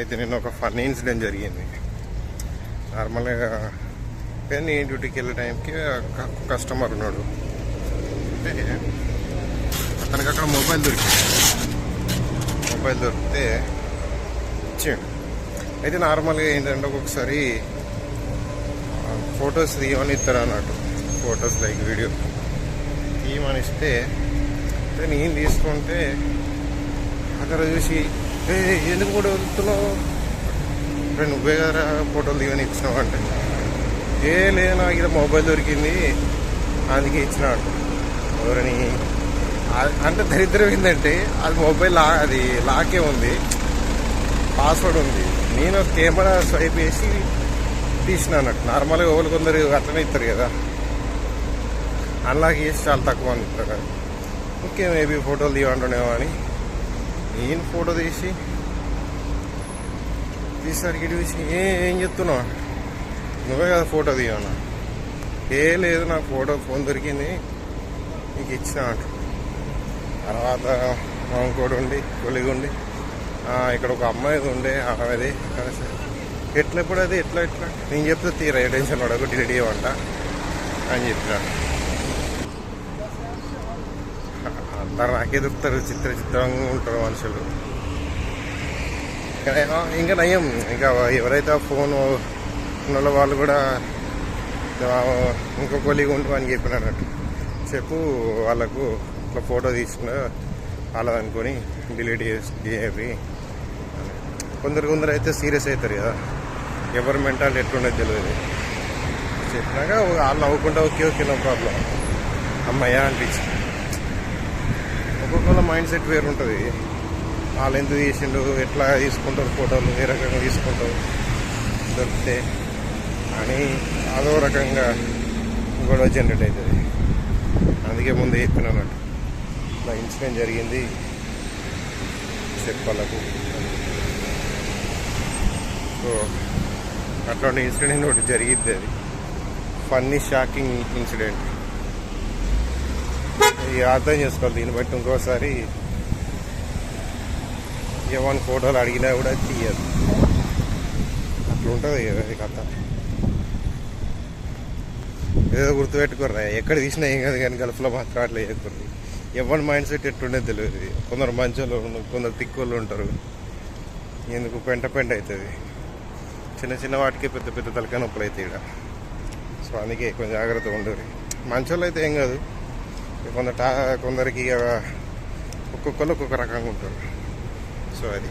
అయితే నిన్న ఒక ఫన్ ఇన్సిడెంట్ జరిగింది. నార్మల్గా నేను డ్యూటీకి వెళ్ళే టైంకి కస్టమర్ ఉన్నాడు. అంటే అతనికి అక్కడ మొబైల్ దొరికింది. మొబైల్ దొరికితే ఇచ్చాడు అయితే నార్మల్గా ఏంటంటే ఒక్కొక్కసారి ఫొటోస్ తీయమని ఇస్తారు అన్నట్టు. ఫొటోస్ లైక్ వీడియో తీయమని ఇస్తే నేను తీసుకుంటే అక్కడ చూసి ఎందుకు ఫోటో వెళ్తున్నావు అంటే నువ్వే కదా ఫోటోలు దిగని ఇచ్చినావు అంటే. ఏ లేదు నాకు ఇది మొబైల్ దొరికింది. అందుకే ఇచ్చినాడు ఎవరని? అంటే దరిద్రం ఏంటంటే అది మొబైల్ లా అది లాకే ఉంది. పాస్వర్డ్ ఉంది. నేను కెమెరా స్వైప్ వేసి తీసిన అన్నట్టు. నార్మల్గా ఎవరు కొందరు అట్లనే ఇస్తారు కదా. అన్లాక్ చేసి చాలా తక్కువ అనిపిస్తారు ఓకే మేబీ ఫోటోలు తీయమంటున్నామో అని. నేను ఫోటో తీసి తీసరికి చూసి ఏ ఏం చెప్తున్నావు? నువ్వే కదా ఫోటో తీయమన్నా ఏ లేదు నాకు ఫోటో ఫోన్ దొరికింది నీకు ఇచ్చిన అంట. తర్వాత మా ఇంకోటి ఉండి కొలిగి ఉండి ఇక్కడ ఒక అమ్మాయి ఉండే అది. ఎట్లా ఎప్పుడు అది ఎట్లా ఎట్లా? నేను చెప్తే తీరా ఏ టెన్షన్ పడకు డిలీట్ చేయమంట అని చెప్పినాడు. నాకే దొరుకుతారు చిత్ర చిత్రంగా ఉంటారు మనుషులు. ఇంకా ఇంకా నయం. ఇంకా ఎవరైతే ఆ ఫోన్ ఉన్న వాళ్ళు కూడా ఇంకో కొలిగి ఉంటాం అని చెప్పినట్టు చెప్పు వాళ్ళకు ఇట్లా ఫోటో తీసుకున్న వాళ్ళది అనుకొని డిలీట్ చేసి కొందరు కొందరు అయితే సీరియస్ అవుతారు కదా. ఎవరి మెంటాలిటీ ఎట్లుండదు తెలియదు. చెప్పినాక వాళ్ళు నవ్వుకుంటా ఓకే ఓకే నో ప్రాబ్లం. అమ్మయ్య అనిపించింది. ఒక్కొక్కళ్ళ మైండ్ సెట్ వేరు ఉంటుంది వాళ్ళు ఎందుకు తీసిండు ఎట్లా తీసుకుంటారు ఫోటోలు? ఏ రకంగా తీసుకుంటారు? దొరికితే అని అదో రకంగా గొడవ జనరేట్ అవుతుంది అందుకే ముందు చెప్పిన ఇట్లా ఇన్సిడెంట్ జరిగింది. చెప్పాలకు. సో అట్లాంటి ఇన్సిడెంట్ ఒకటి జరిగిద్ది అది. Funny shocking incident. ఇది అర్థం చేసుకోవాలి. దీన్ని బట్టి ఇంకోసారి ఏమైనా ఫోటోలు అడిగినా కూడా తీయదు. అట్లుంటుంది కదా కథ. ఏదో గుర్తుపెట్టుకోర్రా ఎక్కడ తీసినా ఏం కాదు కానీ గల్ఫ్లో మాత్రం అట్లా చేయకూడదు ఎవరి మైండ్ సెట్ ఎట్టుండేది తెలియదు కొందరు మంచోళ్ళు కొందరు తిక్కోళ్ళు ఉంటారు. ఎందుకు పెంట పెంట అవుతుంది. చిన్న చిన్న వాటికి పెద్ద పెద్ద తలకాయ నొప్పులు అవుతాయి ఇక్కడ సో అందుకే కొంచెం జాగ్రత్తగా ఉండరు మంచోళ్ళు అయితే ఏం కాదు. కొందరు టా కొందరికి ఒక్కొక్కరు ఒక్కొక్క రకంగా ఉంటారు సో అది.